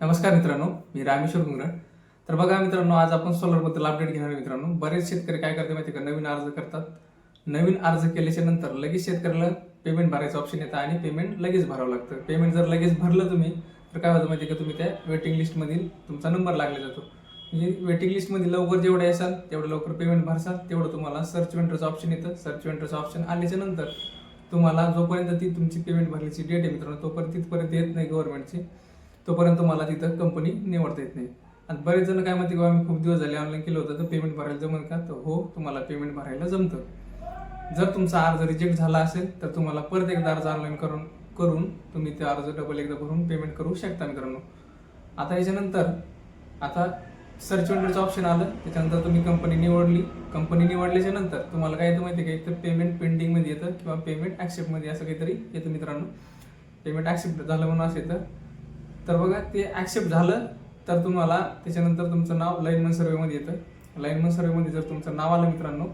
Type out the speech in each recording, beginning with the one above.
नमस्कार मित्रांनो मी रामेश्वर गुंगरड तर बघा मित्रांनो आज आपण सोलरबद्दल अपडेट घेणार मित्रांनो. बरेच शेतकरी काय करते माहिती का? नवीन अर्ज करतात. नवीन अर्ज केल्याच्यानंतर लगेच शेतकऱ्याला पेमेंट भरायचं ऑप्शन येतं आणि पेमेंट लगेच भरावं लागतं. पेमेंट जर लगेच भरलं तुम्ही तर काय होतं माहिती का? तुम्ही त्या वेटिंग लिस्टमधील तुमचा नंबर लागला जातो. म्हणजे वेटिंग लिस्टमध्ये लवकर जेवढे असाल तेवढं लवकर पेमेंट भरसाल तेवढं तुम्हाला सर्च वेंटरचं ऑप्शन येतं. सर्च वेंटरचं ऑप्शन आल्याच्यानंतर तुम्हाला जोपर्यंत ती तुमची पेमेंट भरल्याची डेट आहे मित्रांनो तोपर्यंत तिथपर्यंत येत नाही गव्हर्नमेंटची तोपर्यंत मला तिथं कंपनी निवडता येत नाही. आणि बरेच जण काय म्हणते की आम्ही खूप दिवस झाले ऑनलाईन केलं होतं तर पेमेंट भरायला जमत का? तर हो तुम्हाला पेमेंट भरायला जमतं. जर तुमचा अर्ज रिजेक्ट झाला असेल तर तुम्हाला परत एकदा अर्ज ऑनलाईन करून करून तुम्ही ते अर्ज डबल एकदा भरून पेमेंट करू शकता मित्रांनो आता याच्यानंतर आता सर्च विंडोचं ऑप्शन आलं त्याच्यानंतर तुम्ही कंपनी निवडली. कंपनी निवडल्याच्या नंतर तुम्हाला काय येतं माहिती आहे का? इथं पेमेंट पेंडिंगमध्ये येतं किंवा पेमेंट ॲक्सेप्टमध्ये असं काहीतरी येतं मित्रांनो. पेमेंट ॲक्सेप्ट झालं म्हणून असं येतं. तर बघा ते ॲक्सेप्ट झालं तर तुम्हाला त्याच्यानंतर तुमचं नाव लाईनमन सर्वेमध्ये येतं. लाईनमन सर्वेमध्ये जर तुमचं नाव आलं मित्रांनो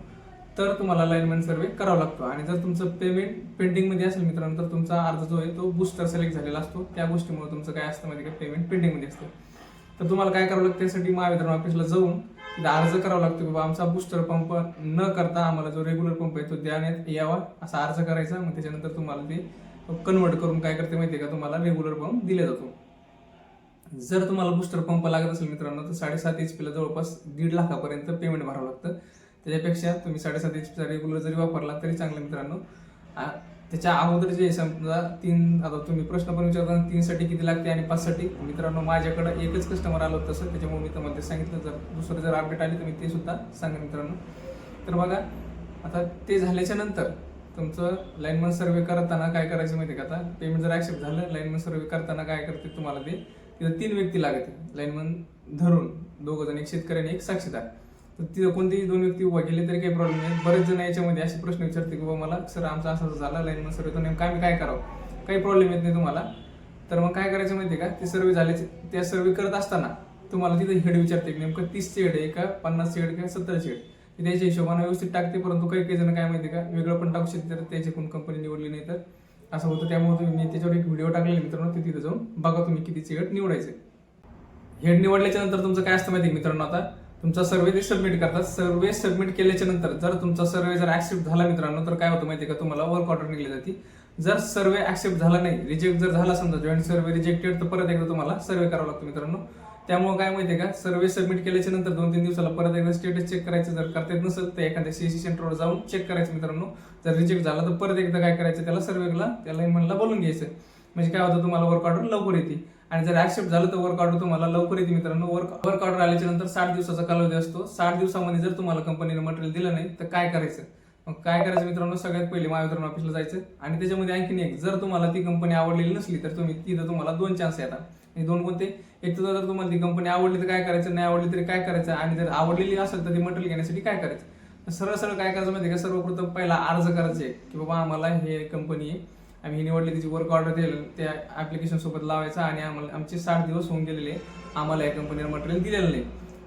तर तुम्हाला लाईनमन सर्वे करावा लागतो. आणि जर तुमचं पेमेंट पेंडिंगमध्ये असेल मित्रांनो तर तुमचा अर्ज जो आहे तो बुस्टर सिलेक्ट झालेला असतो. त्या गोष्टीमुळे तुमचं काय असतं माहिती का? पेमेंट पेंडिंगमध्ये असतं. तर तुम्हाला काय करावं लागतं? त्यासाठी महावितरण ऑफिसला जाऊन अर्ज करावा लागतो की बाबा आमचा बुस्टर पंप न करता आम्हाला जो रेग्युलर पंप आहे तो देण्यात यावा. असा अर्ज करायचा. मग त्याच्यानंतर तुम्हाला ते कन्वर्ट करून काय करते माहिती आहे का? तुम्हाला रेग्युलर पंप दिला जातो. जर तुम्हाला बूस्टर पंप लागत असेल मित्रांनो तर साडेसात एच पीला जवळपास दीड लाखापर्यंत पेमेंट भरावं लागतं. त्याच्यापेक्षा तुम्ही साडेसात एच पीचा रेग्युलर जरी वापरला तरी चांगलं मित्रांनो. त्याच्या अगोदर जे समजा तीन आता तुम्ही प्रश्न पण विचारता तीनसाठी किती लागते आणि पाचसाठी? मित्रांनो माझ्याकडे एकच कस्टमर आलं होतं तसं त्याच्यामुळे मी तुम्हाला ते सांगितलं. जर दुसरं जर अपडेट आली तर मी ते सुद्धा सांगेन मित्रांनो. तर बघा आता ते झाल्याच्यानंतर तुमचं लाईनमन सर्वे करताना काय करायचं माहिती आहे का आता? पेमेंट जर ॲक्सेप्ट झालं लाईनमन सर्वे करताना काय करते तुम्हाला ते? तिथं तीन व्यक्ती लागते लाईनमन धरून दोघं जण एक शेतकरी आणि एक साक्षीदार. तर तिथं कोणतेही दोन व्यक्ती उभा गेले तरी काही प्रॉब्लेम नाही. बरेच जण याच्यामध्ये असे प्रश्न विचारते की बाबा मला सर आमचा असा झाला लाईनमन सर्वे तर नेमकं आम्ही काय करावं? काही प्रॉब्लेम येत नाही तुम्हाला. तर मग काय करायचं माहिती आहे का? ते सर्वे झाले त्या सर्वे करत असताना तुम्हाला तिथे हेड विचारते की नेमकं तीसचे हेड आहे का पन्नासचे हेड का सत्तरचे हेड? त्याच्या हिशोबाने व्यवस्थित टाकते परंतु काही काही जण काय माहिती का वेगळं पण टाकू शकते तर त्याची कोण कंपनी निवडली नाही तर. असं होतं. त्यामुळे तुम्ही मी त्याच्यावर एक व्हिडिओ टाकलेला मित्रांनो ते तिथे जाऊन बघा तुम्ही कितीचे हेड निवडायचे. हेड निवडल्याच्या नंतर तुमचं काय असतं माहिती आहे मित्रांनो आता? तुमचा सर्वे ते सबमिट करतात. सर्वे सबमिट केल्याच्यानंतर जर तुमचा सर्वे जर ऍक्सेप्ट झाला मित्रांनो तर काय होतं माहिती आहे का? तुम्हाला वर्क ऑर्डर निघली जाते. जर सर्वे ऍक्सेप्ट झाला नाही रिजेक्ट जर झाला समजा जॉईंट सर्वे रिजेक्टेड तर परत एकदा तुम्हाला सर्वे करावा लागतो मित्रांनो. त्यामुळे काय माहितीये का? सर्वे सबमिट केल्याच्यानंतर दोन तीन दिवसाला परत एकदा स्टेटस चेक करायचं. जर करता येत नसेल तर एखाद्या सीसी सेंटरवर जाऊन चेक करायचं मित्रांनो. जर रिजेक्ट झाला तर परत एकदा काय करायचं? त्याला सर्वेला त्याला लाईनमॅनला बोलून घ्यायचं. म्हणजे काय होतं? तुम्हाला वर्क ऑर्डर लवकर येते. आणि जर ऍक्सेप्ट झालं तर वर्क ऑर्डर तुम्हाला लवकर येते मित्रांनो. वर्क वर्क ऑर्डर आल्याच्यानंतर साठ दिवसाचा कालावधी असतो. साठ दिवसामध्ये जर तुम्हाला कंपनीने मटेरियल दिलं नाही तर काय करायचं? मग काय करायचं मित्रांनो? सगळ्यात पहिले महावितरण ऑफिसला जायचं. आणि त्याच्यामध्ये आणखीन एक जर तुम्हाला ती कंपनी आवडलेली नसली तर तुम्ही तिथं तुम्हाला दोन चान्स येतात. आणि दोन कोणते? एक तर जर तुम्हाला ती कंपनी आवडली तर काय करायचं? नाही आवडली तरी काय करायचं? आणि जर आवडलेली असेल तर ती मटेरियल घेण्यासाठी काय करायचं? सरळ सरळ काय करायचं माहिती का? सर्वप्रथम पहिला अर्ज करायचे की बाबा आम्हाला हे कंपनी आहे. आम्ही ही निवडली त्याची वर्क ऑर्डर दिलं त्या ॲप्लिकेशनसोबत लावायचा आणि आम्हाला आमचे साठ दिवस होऊन गेलेले. आम्हाला या कंपनीला मटेरियल दिलेलं नाही.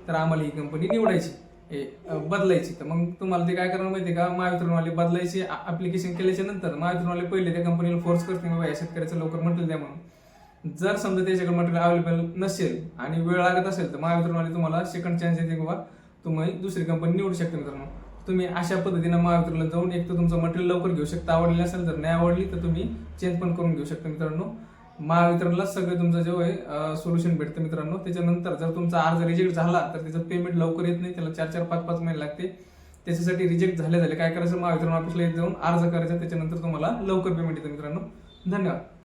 तर आम्हाला ही कंपनी निवडायची हे, बदलायची. तर मग तुम्हाला ते काय करणार माहिती का? महावितरणवाले बदलायची ऍप्लिकेशन केल्याच्यानंतर महावितरणवाले पहिले त्या कंपनीला फोर्स करते बाबा या शेतकऱ्याचं लवकर मटेरियल द्या म्हणून. जर समजा त्याच्याकडे मटेरियल अवेलेबल नसेल आणि वेळ लागत असेल तर महावितरणवाले तुम्हाला सेकंड चान्स देते किंवा तुम्ही दुसरी कंपनी निवडू शकता मित्रांनो. तुम्ही अशा पद्धतीनं महावितरणला जाऊन एक तर तुमचं मटेरियल लवकर घेऊ शकता. आवडलेलं असेल तर नाही आवडली तर तुम्ही चेंज पण करून घेऊ शकता मित्रांनो. महावितरणला सगळं तुमचं जे आहे सोल्युशन भेटतं मित्रांनो. त्याच्यानंतर जर तुमचा अर्ज रिजेक्ट झाला तर त्याचं पेमेंट लवकर येत नाही. त्याला चार चार पाच पाच महिने लागते. त्याच्यासाठी रिजेक्ट झाले झाले. काय करायचं? महावितरण ऑफिसला जाऊन अर्ज करायचा. त्याच्यानंतर तुम्हाला लवकर पेमेंट येतं मित्रांनो. धन्यवाद.